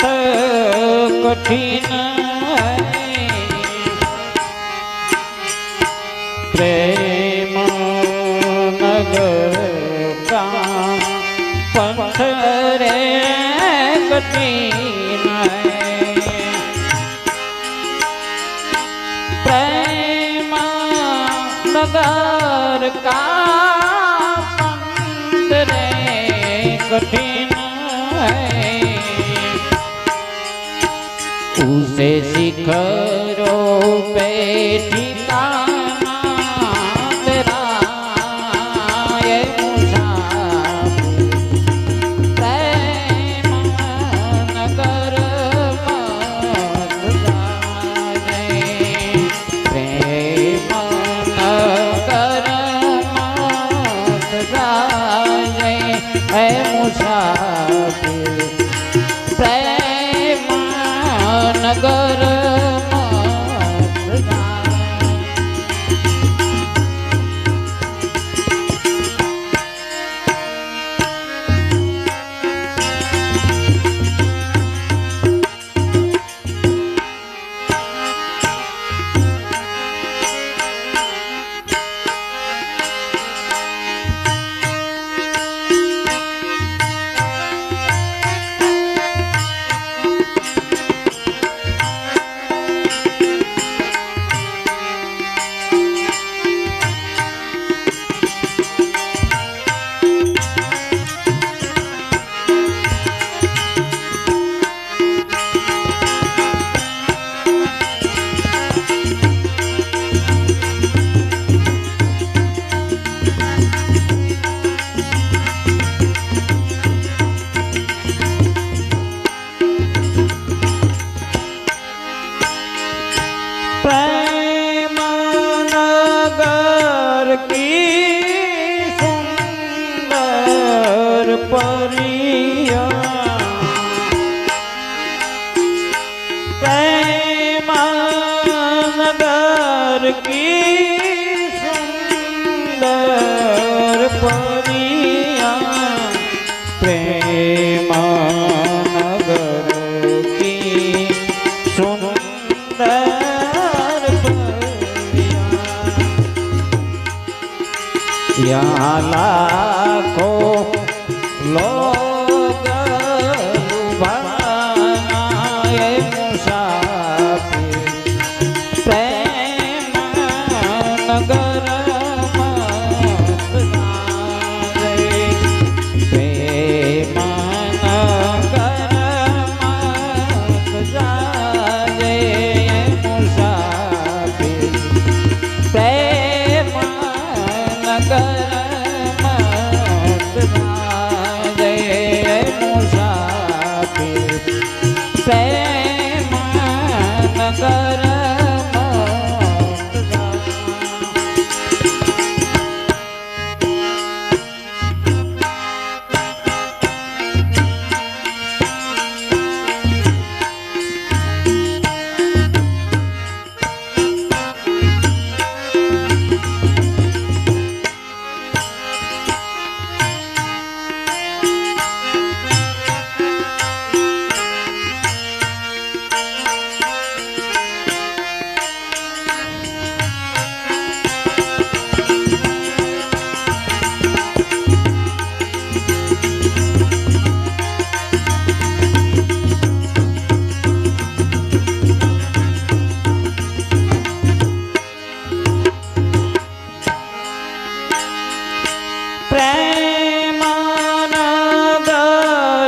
કઠિન પ્રેમ નગર પંથ રે કઠિન પ્રેમ નગર કા उसे शिखरों पे ठिकाना કી સુંદર પરી યા લાખો લોગ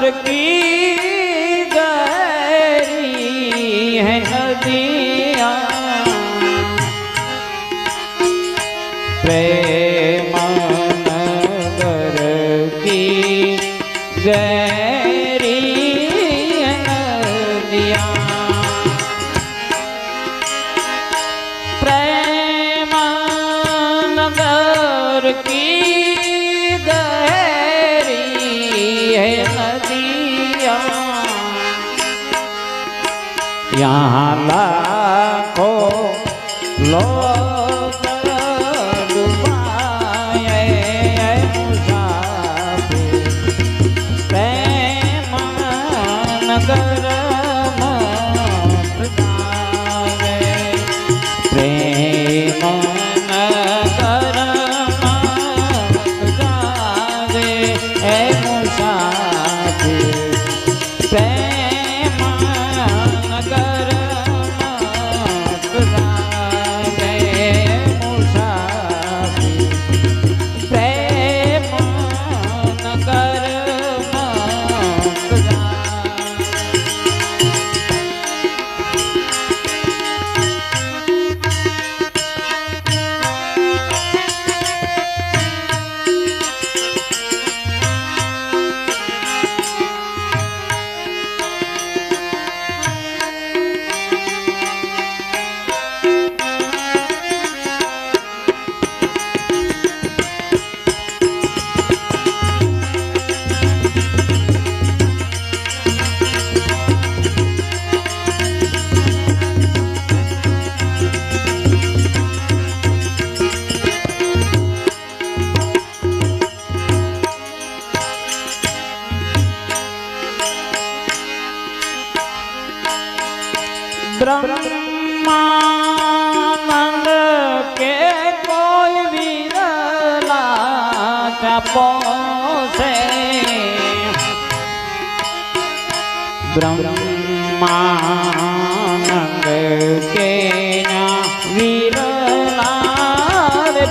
पर की गरी है नदिया यहाँ लाखों लोग છે બ્રહ્માનંદ કે ન્યા વિરલા રે